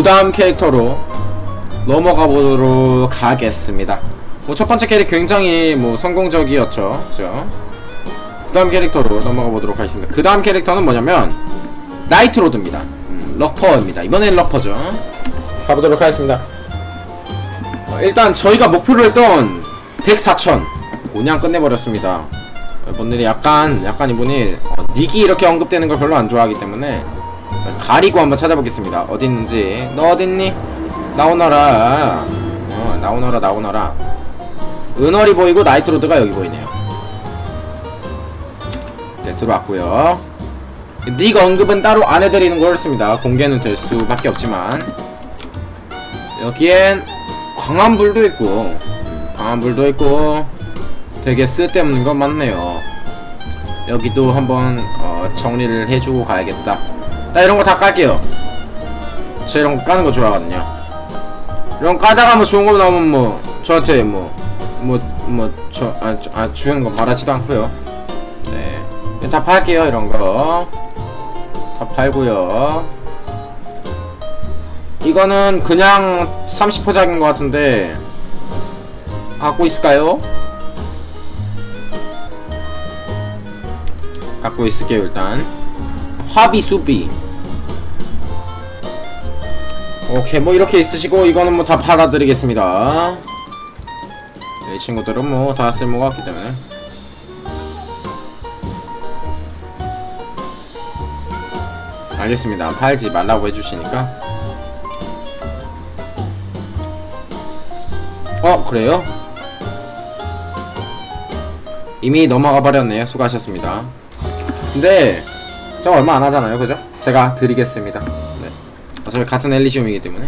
그 다음 캐릭터로 넘어가 보도록 하겠습니다. 뭐 첫 번째 캐릭 굉장히 뭐 성공적이었죠. 그죠? 그 다음 캐릭터로 넘어가 보도록 하겠습니다. 그 다음 캐릭터는 뭐냐면 나이트로드입니다. 음, 럭퍼입니다. 이번엔 럭퍼죠. 가보도록 하겠습니다. 어, 일단 저희가 목표로 했던 덱 4000 그냥 끝내버렸습니다. 이분들이 약간 약간 이분이 어, 닉이 이렇게 언급되는 걸 별로 안 좋아하기 때문에 가리고 한번 찾아보겠습니다. 어디 있는지 너 어딨니? 나오너라 어, 나오너라 나오너라 은월이 보이고 나이트로드가 여기 보이네요. 네 들어왔고요. 닉 언급은 따로 안 해드리는 거였습니다. 공개는 될 수밖에 없지만 여기엔 광안불도 있고 음, 광안불도 있고 되게 쓸데없는 건 많네요 여기도 한번 어, 정리를 해주고 가야겠다 나 이런 거 다 깔게요. 저 이런 거 까는 거 좋아하거든요. 이런 거 까다가 뭐 좋은 거 나오면 뭐 저한테 뭐 뭐 뭐저 아, 저- 아, 주는 거 말하지도 않고요. 네다 팔게요 이런 거다 팔고요. 이거는 그냥 30%작인 것 같은데 갖고 있을까요? 갖고 있을게요 일단 화비 수비. 오케이 뭐 이렇게 있으시고 이거는 뭐 다 팔아드리겠습니다. 네, 이 친구들은 뭐 다 쓸모가 없기 때문에. 알겠습니다. 팔지 말라고 해주시니까. 어 그래요? 이미 넘어가 버렸네요. 수고하셨습니다. 근데 저 얼마 안 하잖아요 그죠? 제가 드리겠습니다. 네. 어차피 같은 엘리시움이기 때문에.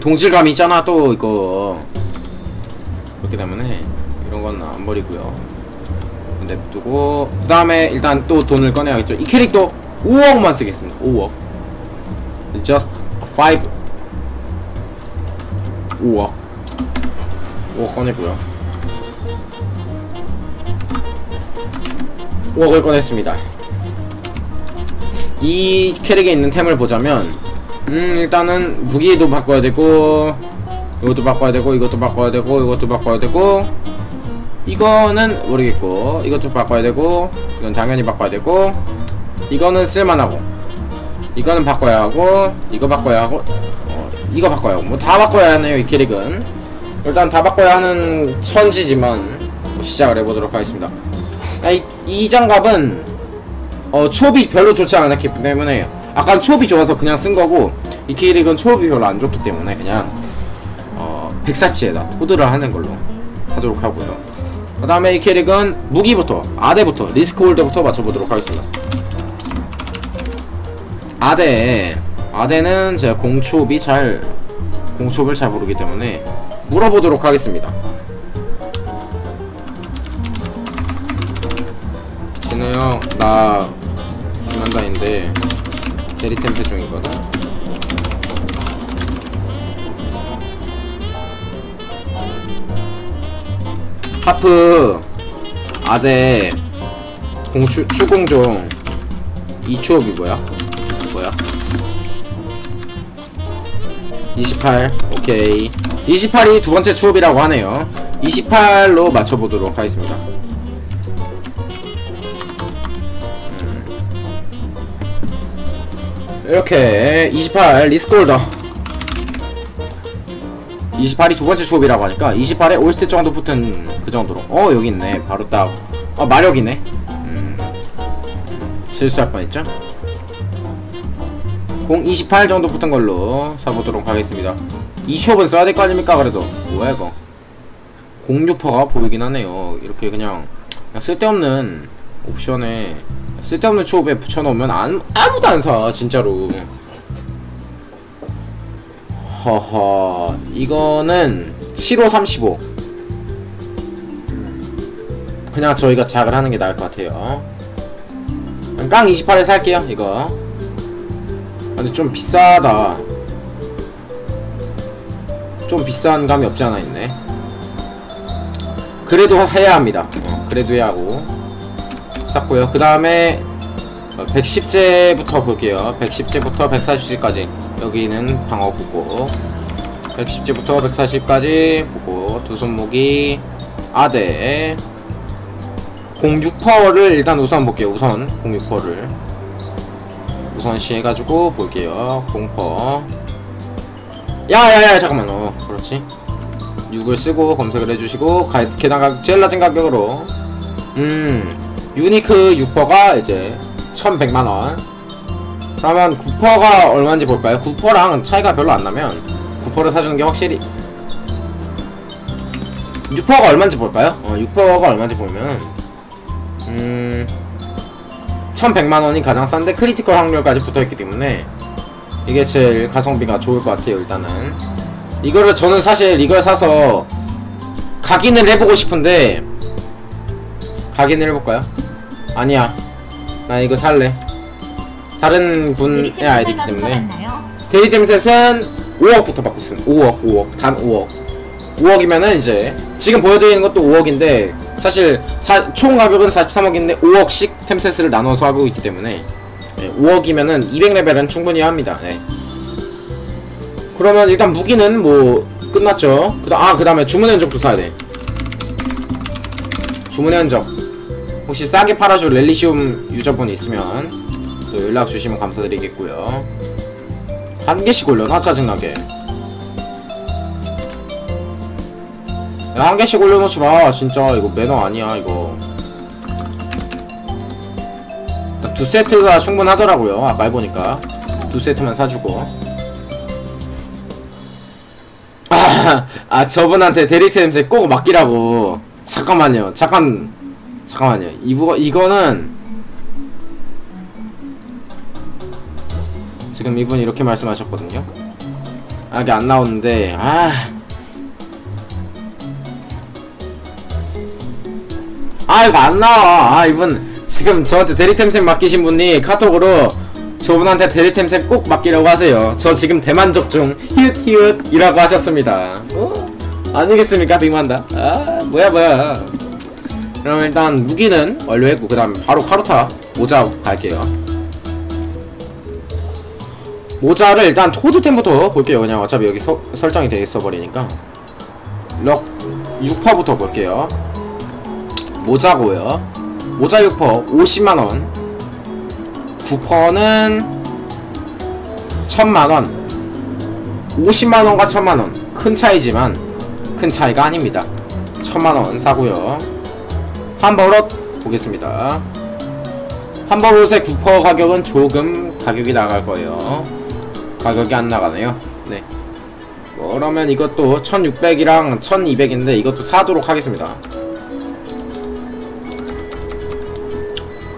동질감 있잖아 또 이거. 그렇기 때문에 이런 건 안 버리고요. 냅두고 그 다음에 일단 또 돈을 꺼내야겠죠. 이 캐릭터 5억만 쓰겠습니다. 5억. Just 5 5억. 5억 꺼내고요. 5억을 꺼냈습니다 이 캐릭에 있는 템을 보자면 음 일단은 무기도 바꿔야 되고 이것도 바꿔야 되고 이것도 바꿔야 되고 이것도 바꿔야 되고 이거는 모르겠고 이것도 바꿔야 되고 이건 당연히 바꿔야 되고 이거는 쓸만하고 이거는 바꿔야 하고 이거 바꿔야 하고 어, 이거 바꿔야 하고 뭐 다 바꿔야 하네요 이 캐릭은. 일단 다 바꿔야 하는 천지지만 뭐 시작을 해보도록 하겠습니다. 아, 이, 이 장갑은 어 추업이 별로 좋지 않았기 때문에 아까 추업이 좋아서 그냥 쓴 거고 이 캐릭은 추업이 별로 안 좋기 때문에 그냥 어 백사치에다 토드를 하는 걸로 하도록 하고요. 그 다음에 이 캐릭은 무기부터 아대부터 리스크 홀더부터 맞춰보도록 하겠습니다. 아대 아대는 제가 공추업이 잘 공추업을 잘 모르기 때문에 물어보도록 하겠습니다. 진우 형나 김한다인데 대리템페 중이거든 하프 아대 공추 추공종 이추업이 뭐야? 뭐야? 28 오케이 28이 두 번째 추업이라고 하네요 28로 맞춰보도록 하겠습니다 이렇게 28 리스콜더. 28이 두 번째 추업이라고 하니까 28에 올스탯 정도 붙은 그 정도로. 어 여기 있네. 바로 딱 어 마력이네. 음, 실수할 뻔했죠? 공 28 정도 붙은 걸로 사보도록 하겠습니다. 이 추업은 써야 될 거 아닙니까 그래도? 뭐야 이거? 공유퍼가 보이긴 하네요. 이렇게 그냥, 그냥 쓸데없는 옵션에 쓸데없는 추업에 붙여놓으면 안, 아무도 안 사 진짜로. 허허 이거는 7535 그냥 저희가 작을 하는 게 나을 것 같아요. 깡 28에 살게요 이거. 아, 근데 좀 비싸다. 좀 비싼 감이 없지 않아 있네. 그래도 해야 합니다. 어, 그래도 해야 하고 샀고요. 그 다음에 110제부터 볼게요. 110제부터 140제까지 여기는 방어 보고 110지부터 140까지 보고 두 손목이 아대. 06퍼를 일단 우선 볼게요. 우선 06퍼를 우선 시 해가지고 볼게요. 0퍼. 야야야 잠깐만. 어 그렇지. 6을 쓰고 검색을 해주시고 가, 계단 가격 제일 낮은 가격으로. 음 유니크 6퍼가 이제 1100만원 그러면 9퍼가 얼마인지 볼까요? 9퍼랑 차이가 별로 안 나면 9퍼를 사주는 게 확실히 6퍼가 얼마인지 볼까요? 어 6퍼가 얼마인지 보면 음 1100만원이 가장 싼데 크리티컬 확률까지 붙어있기 때문에 이게 제일 가성비가 좋을 것 같아요 일단은 이거를 저는 사실 이걸 사서 각인을 해보고 싶은데 각인을 해볼까요? 아니야. 나 이거 살래. 다른 분의 아이디기 때문에. 데이템셋은 5억부터 바꾸음 5억 5억. 단 5억. 5억이면은 이제 지금 보여드리는 것도 5억인데 사실 사, 총 가격은 43억인데 5억씩 템셋을 나눠서 하고 있기 때문에 네, 5억이면은 200레벨은 충분히 합니다. 네. 그러면 일단 무기는 뭐 끝났죠? 그다 아 그 다음에 주문의 흔적도 사야 돼. 주문의 흔적 혹시 싸게 팔아줄 렐리시움 유저분 있으면 또 연락 주시면 감사드리겠고요. 한 개씩 올려놔 짜증나게. 야, 한 개씩 올려놓지 마. 진짜 이거 매너 아니야 이거. 두 세트가 충분하더라고요. 아까 해보니까. 두 세트만 사주고. 아, 아 저분한테 대리스 냄새 꼭 맡기라고. 잠깐만요. 잠깐 잠깐만요. 이거 이거는 지금 이분이 이렇게 말씀하셨거든요. 아 이게 안 나오는데 아. 아 이거 안 나와. 아 이분 지금 저한테 대리템샘 맡기신 분이 카톡으로 저분한테 대리템샘 꼭 맡기라고 하세요. 저 지금 대만족 중. 히읗 히읗 이라고 하셨습니다. 어? 아니겠습니까? 빅만다. 아 뭐야 뭐야 그럼 일단 무기는 완료했고 그 다음에 바로 카루타 모자 갈게요. 모자를 일단 토드템부터 볼게요. 그냥 어차피 여기 서, 설정이 돼 있어 버리니까. 럭 6퍼부터 볼게요. 모자고요. 모자 6퍼 50만원. 9퍼는 1000만원. 50만원과 1000만원. 큰 차이지만 큰 차이가 아닙니다. 1000만원 사고요 한버릇 보겠습니다. 한버릇의 9퍼 가격은 조금 가격이 나갈 거예요. 가격이 안 나가네요. 네. 그러면 이것도 1600이랑 1200인데 이것도 사도록 하겠습니다.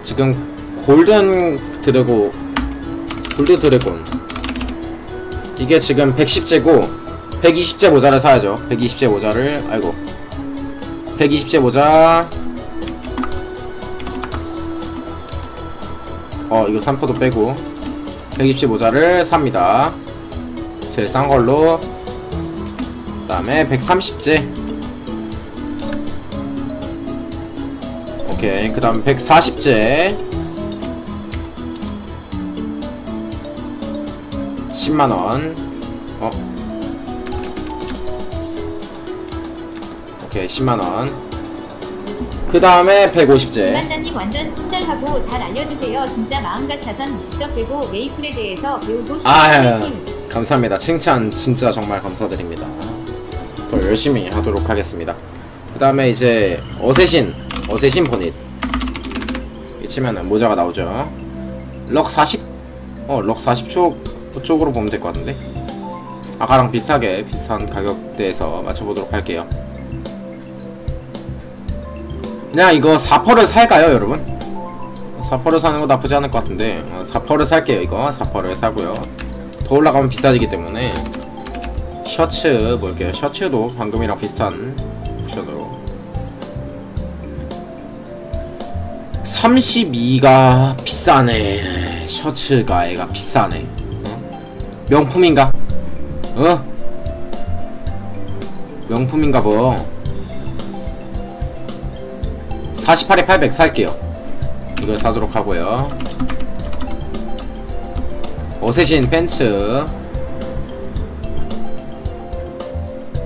지금 골든 드래고 골드 드래곤. 이게 지금 110제고 120제 모자를 사야죠. 120제 모자를 아이고. 120제 모자 어 이거 3포도 빼고 120제 모자를 삽니다. 제일 싼 걸로. 그 다음에 130제 오케이. 그 다음 140제 10만원. 어. 오케이. 10만원 그 다음에 150제 만다님 완전 친절하고 잘 알려주세요. 진짜 마음 같아선 직접 배고 메이플에 대해서 배우고 싶은 아, 예, 예. 팀. 감사합니다. 칭찬 진짜 정말 감사드립니다. 더 열심히 하도록 하겠습니다. 그 다음에 이제 어쌔신, 어쌔신 보닛. 이 치면은 모자가 나오죠. 럭 40, 어, 럭 40쪽 쪽으로 보면 될 것 같은데. 아까랑 비슷하게 비슷한 가격대에서 맞춰보도록 할게요. 그냥 이거 4퍼를 살까요, 여러분? 4퍼를 사는 거 나쁘지 않을 것 같은데 어, 4퍼를 살게요 이거 4퍼를 사고요 더 올라가면 비싸지기 때문에 셔츠 볼게요 셔츠도 방금이랑 비슷한 옵션으로 32가 비싸네 셔츠가 애가 비싸네 어? 명품인가? 어? 명품인가 봐 48에 800 살게요. 이걸 사도록 하고요. 어세신 팬츠.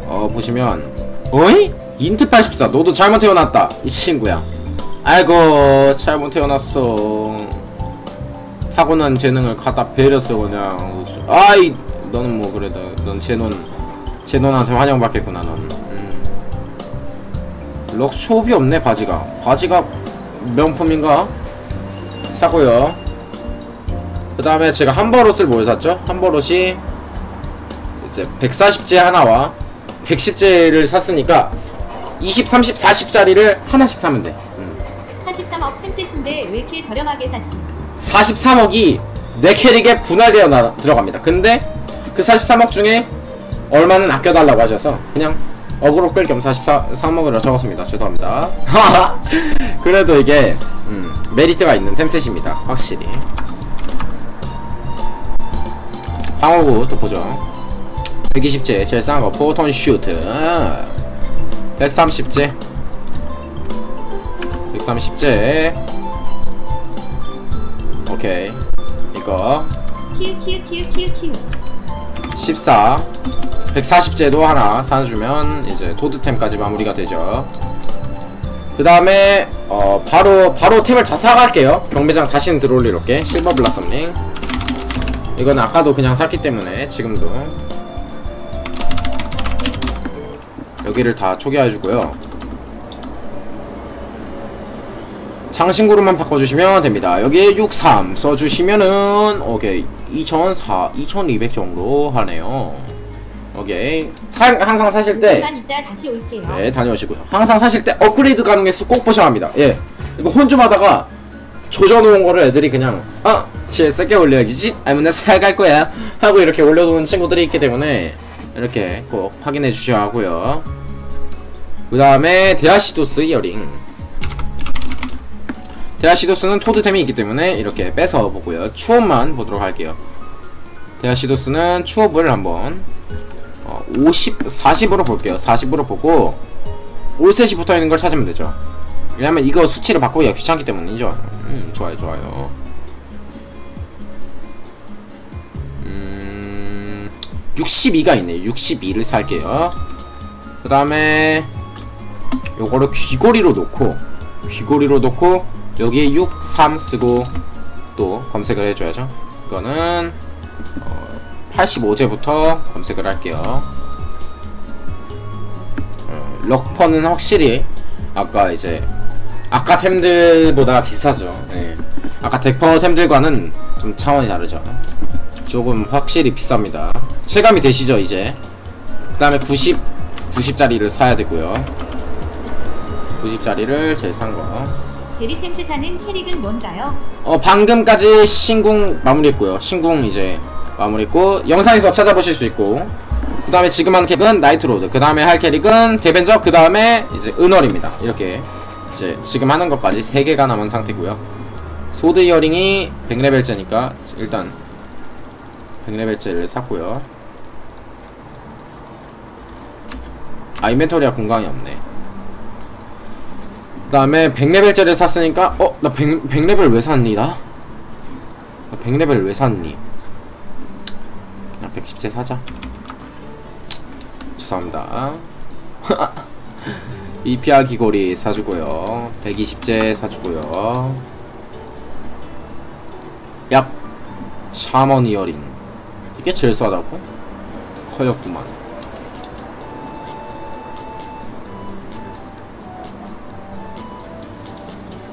어 보시면 어이? 인트 84 너도 잘못 태어났다. 이 친구야. 아이고 잘못 태어났어. 타고난 재능을 갖다 베렸어 그냥. 아이 너는 뭐 그래도 넌 제논 제논한테 환영받겠구나 넌. 럭쇼업이 없네 바지가 바지가 명품인가? 사고요 그 다음에 제가 한버롯을 뭘 샀죠? 한버롯이 이제 140제 하나와 110제를 샀으니까 20, 30, 40짜리를 하나씩 사면 돼 음. 43억 펜셋인데 왜 이렇게 저렴하게 사심? 43억이 내 캐릭에 분할되어 나, 들어갑니다. 근데 그 43억 중에 얼마는 아껴달라고 하셔서 그냥 어그로 끌 겸 43억으로 적었습니다. 죄송합니다. 그래도 이게 음, 메리트가 있는 템셋입니다. 확실히. 방어구 또 보죠. 120제 제일 싼 거 포톤 슈트 130제 130제 오케이 이거 키읔 키읔 키읔 키읔 키읔 14 140제도 하나 사주면 이제 도드템까지 마무리가 되죠. 그 다음에 어 바로 바로 템을 다 사갈게요. 경매장 다시는 들어올 일 없게. 실버 블라썸링 이건 아까도 그냥 샀기 때문에 지금도 여기를 다 초기화해주고요. 장신구로만 바꿔주시면 됩니다. 여기에 63 써주시면은 오케이. 2004, 2200 정도 하네요. 오케이 사, 항상 사실 때. 네, 다녀오시고요. 항상 사실 때 업그레이드 가능해서 꼭 보셔야 합니다. 예. 이거 혼 좀 하다가 조져놓은 거를 애들이 그냥, 아, 쟤 세게 올려야지? 아니면 나 살갈 거야. 하고 이렇게 올려놓은 친구들이 있기 때문에 이렇게 꼭 확인해 주셔야 하고요. 그 다음에 데아시도스 이어링. 데아시도스는 토드템이 있기 때문에 이렇게 뺏어 보고요. 추업만 보도록 할게요. 데아시도스는 추업을 한번 어, 50, 40으로 볼게요. 40으로 보고 올셋이 붙어있는 걸 찾으면 되죠. 왜냐면 이거 수치를 바꾸기가 귀찮기 때문이죠. 음, 좋아요, 좋아요. 음, 62가 있네요. 62를 살게요. 그 다음에 요거를 귀걸이로 놓고 귀걸이로 놓고 여기에 6, 3 쓰고 또 검색을 해줘야죠. 이거는 85제부터 검색을 할게요. 어, 럭퍼는 확실히 아까 이제 아까 템들보다 비싸죠. 네. 아까 덱퍼 템들과는 좀 차원이 다르죠. 조금 확실히 비쌉니다. 체감이 되시죠 이제. 그 다음에 90 90짜리를 사야 되고요. 90짜리를 제일 산 거. 대리템트 타는 캐릭은 뭔가요? 어 방금까지 신궁 마무리했고요. 신궁 이제 마무리했고 영상에서 찾아보실 수 있고 그 다음에 지금 하는 캐릭은 나이트로드 그 다음에 할 캐릭은 데벤저 그 다음에 이제 은월입니다. 이렇게 이제 지금 하는 것까지 3개가 남은 상태고요. 소드 이어링이 100레벨째니까 일단 100레벨째를 샀고요. 아 인벤토리가 공간이 없네. 그 다음에 100레벨째를 샀으니까 어? 나 100, 100레벨 왜 샀니 나? 나 100레벨 왜 샀니? 그냥 110째 사자. 죄송합니다. 이피아 귀걸이 사주고요. 120째 사주고요. 얍 샤먼 이어링. 이게 제일 싸다고? 커였구만.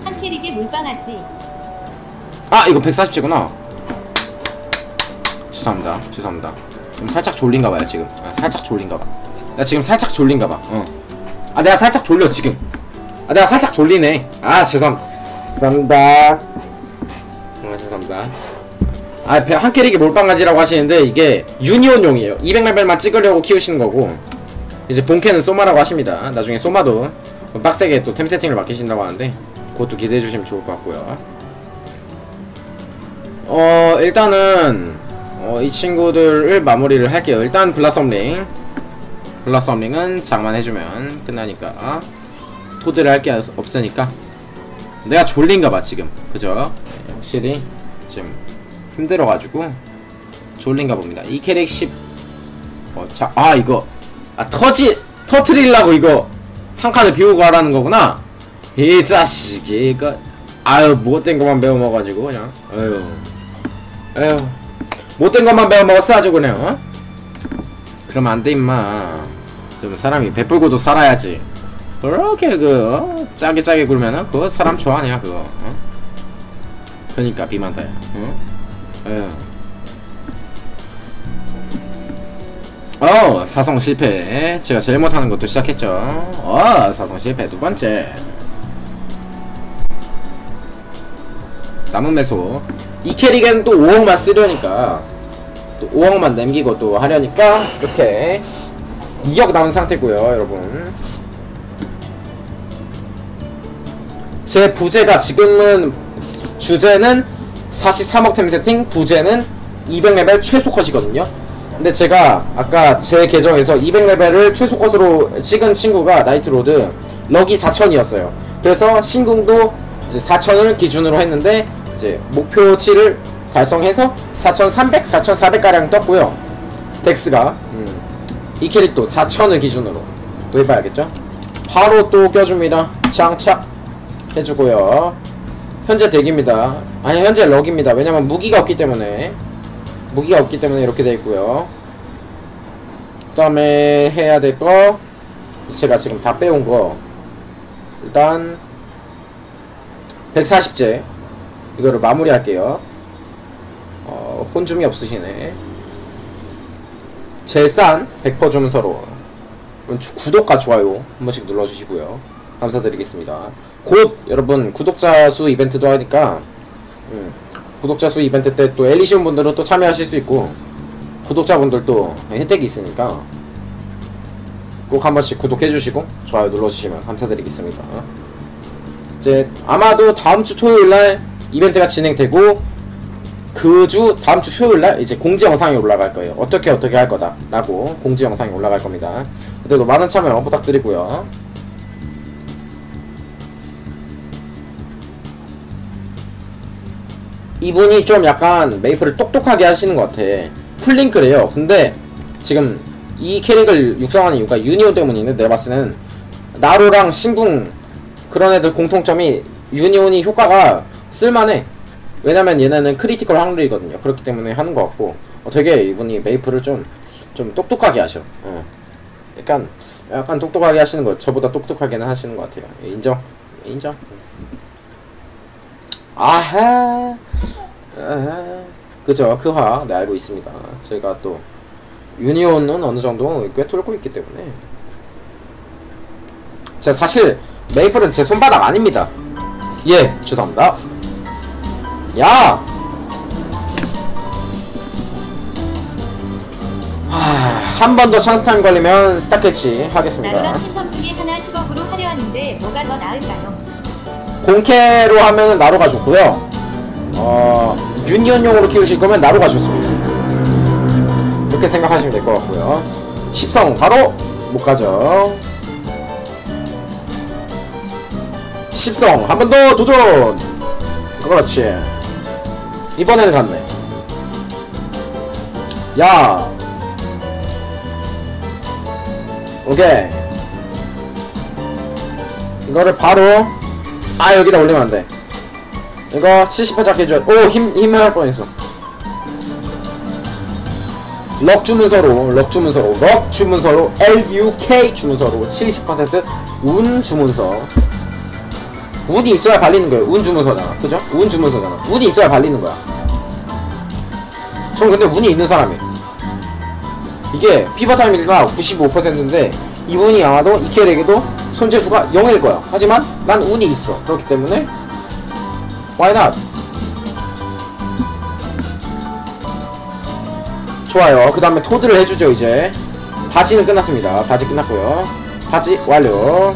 한 캐릭에 물방아지. 아 이거 140제구나 죄송합니다. 죄송합니다. 좀 살짝 졸린가봐요 지금. 아, 살짝 졸린가봐. 나 지금 살짝 졸린가봐. 어아 내가 살짝 졸려 지금. 아 내가 살짝 졸리네. 아 죄송 죄송합니다. 어 죄송합니다. 아한 캐릭이 몰빵가지라고 하시는데 이게 유니온용이에요. 200레벨만 찍으려고 키우시는 거고 이제 본캐는 소마라고 하십니다. 나중에 소마도 빡세게 또 템 세팅을 맡기신다고 하는데 그것도 기대해 주시면 좋을 것 같고요. 어 일단은 어, 이 친구들을 마무리를 할게요. 일단 블라썸링. 블라썸링은 장만 해주면 끝나니까. 토드를 할 게 없으니까. 내가 졸린가봐 지금. 그죠? 네, 확실히 좀 힘들어가지고 졸린가 봅니다. 이 캐릭 10 어, 자, 아 이거. 아 터지 터트리려고 이거 한 칸을 비우고 하라는 거구나. 이 자식이 이거. 아유 못된 것만 배워 먹어가지고 그냥. 아유 아유 못된 것만 배워 먹었어 아주 그냥 어? 그러면 안 돼 임마 좀 사람이 베풀고도 살아야지 그렇게 그 어? 짜게 짜게 굴면은 그거 사람 좋아하냐 그거 어? 그러니까 비만다야 어? 아유 어 사성 실패 제가 제일 못하는 것도 시작했죠 어 사성 실패 두 번째 남은 매소 이 캐릭은 또 5억만 쓰려니까. 또 5억만 남기고 또 하려니까 이렇게 2억 남은 상태고요 여러분. 제 부제가 지금은 주제는 43억 템 세팅 부제는 200레벨 최소 컷이거든요. 근데 제가 아까 제 계정에서 200레벨을 최소 컷으로 찍은 친구가 나이트로드 럭이 4000이었어요. 그래서 신궁도 이제 4000을 기준으로 했는데 이제 목표치를 달성해서 4300, 4400가량 떴고요. 덱스가 음, 이 캐릭도 4000을 기준으로 또 해봐야겠죠? 바로 또 껴줍니다. 장착 해주고요. 현재 덱입니다. 아니 현재 럭입니다. 왜냐면 무기가 없기 때문에. 무기가 없기 때문에 이렇게 돼 있고요. 그 다음에 해야 될 거 제가 지금 다 빼온 거. 일단 140제 이거를 마무리 할게요. 어, 혼줌이 없으시네. 제일 싼 100% 주문서로. 구독과 좋아요 한 번씩 눌러주시고요. 감사드리겠습니다. 곧 여러분 구독자 수 이벤트도 하니까 음, 구독자 수 이벤트 때 또 엘리시온 분들은 또 참여하실 수 있고 구독자분들도 혜택이 있으니까 꼭 한 번씩 구독해주시고 좋아요 눌러주시면 감사드리겠습니다. 이제 아마도 다음 주 토요일 날 이벤트가 진행되고 그 주 다음 주 수요일 날 이제 공지 영상이 올라갈 거예요. 어떻게 어떻게 할 거다라고 공지 영상이 올라갈 겁니다. 그때도 많은 참여 부탁드리고요. 이분이 좀 약간 메이플을 똑똑하게 하시는 것 같아. 풀링크래요. 근데 지금 이 캐릭을 육성하는 이유가 유니온 때문인데 내가 봤을 때는 나로랑 신궁 그런 애들 공통점이 유니온이 효과가 쓸만해. 왜냐면 얘네는 크리티컬 확률이거든요. 그렇기 때문에 하는 것 같고 어, 되게 이분이 메이플을 좀 좀 똑똑하게 하셔. 어. 약간 약간 똑똑하게 하시는 거 저보다 똑똑하게는 하시는 것 같아요. 예, 인정. 예, 인정. 아하. 아하. 그죠. 그화 네 알고 있습니다. 제가 또 유니온은 어느 정도 꿰뚫고 있기 때문에 제가 사실 메이플은 제 손바닥 아닙니다. 예, 죄송합니다. 야! 한 번 더 찬스 타임 걸리면 스타 캐치 하겠습니다. 나루랑 팬텀 중에 하나 10억으로 하려 하는데 뭐가 더 나을까요? 공캐로 하면은 나로가 좋고요. 어, 유니온용으로 키우실 거면 나로가 좋습니다. 이렇게 생각하시면 될 것 같고요. 십성 바로 못 가죠. 십성 한 번 더 도전. 그렇지. 이번에는 갔네. 야. 오케이. 이거를 바로 아 여기다 올리면 안돼 이거 70% 잡게 해줘야 오 힘 힘을 할 뻔했어 럭 주문서로 럭 주문서로 럭 주문서로 LUK 주문서로 70%운 주문서 운이 있어야 발리는 거예요 운 주문서잖아 그죠? 운 주문서잖아 운이 있어야 발리는 거야 전 근데 운이 있는 사람이에요 이게 피버타임이가 95%인데 이 운이 아마도 이 캐릭에도 손재주가 0일 거야. 하지만 난 운이 있어. 그렇기 때문에 why not? 좋아요. 그 다음에 토드를 해주죠 이제. 바지는 끝났습니다. 바지 끝났고요. 바지 완료.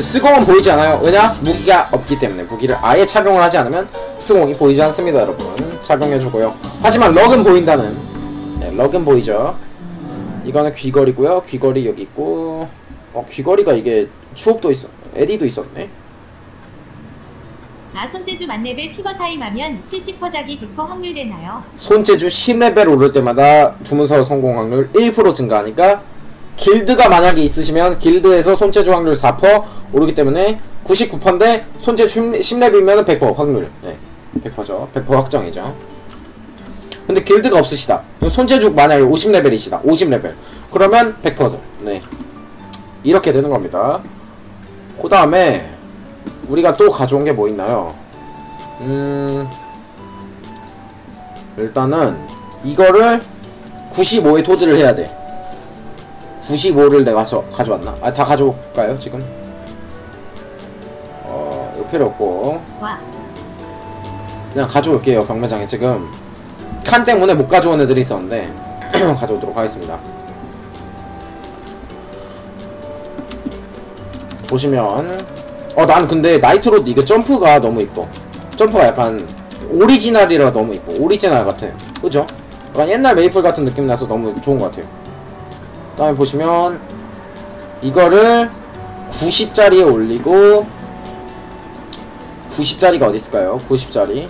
스공은 보이지 않아요. 왜냐? 무기가 없기 때문에 무기를 아예 착용을 하지 않으면 스공이 보이지 않습니다, 여러분. 착용해주고요. 하지만 럭은 보인다는. 네, 럭은 보이죠. 이거는 귀걸이고요. 귀걸이 여기 있고. 어 귀걸이가 이게 추억도 있어. 에디도 있었네. 아 손재주 만렙에 피버 타임 하면 70% 자기 100% 확률 되나요? 손재주 10레벨 오를 때마다 주문서 성공 확률 1% 증가하니까 길드가 만약에 있으시면 길드에서 손재주 확률 4% 오르기 때문에 99%인데 손재주 10렙이면 100% 확률. 네 100%죠. 100% 확정이죠. 근데 길드가 없으시다. 손재주 만약에 50레벨이시다. 50레벨. 그러면 100%죠 네. 이렇게 되는 겁니다. 그 다음에 우리가 또 가져온 게 뭐 있나요? 음 일단은 이거를 95에 토드를 해야 돼 95를 내가 저, 가져왔나? 아, 다 가져올까요, 지금? 어, 이거 필요 없고. 와. 그냥 가져올게요, 경매장에. 지금, 칸 때문에 못 가져온 애들이 있었는데, 가져오도록 하겠습니다. 보시면, 어, 난 근데 나이트로드 이게 점프가 너무 이뻐. 점프가 약간, 오리지널이라 너무 이뻐. 오리지널 같아. 그죠? 약간 옛날 메이플 같은 느낌 나서 너무 좋은 것 같아요. 다음에 보시면 이거를 90짜리에 올리고 90짜리가 어디 있을까요? 90짜리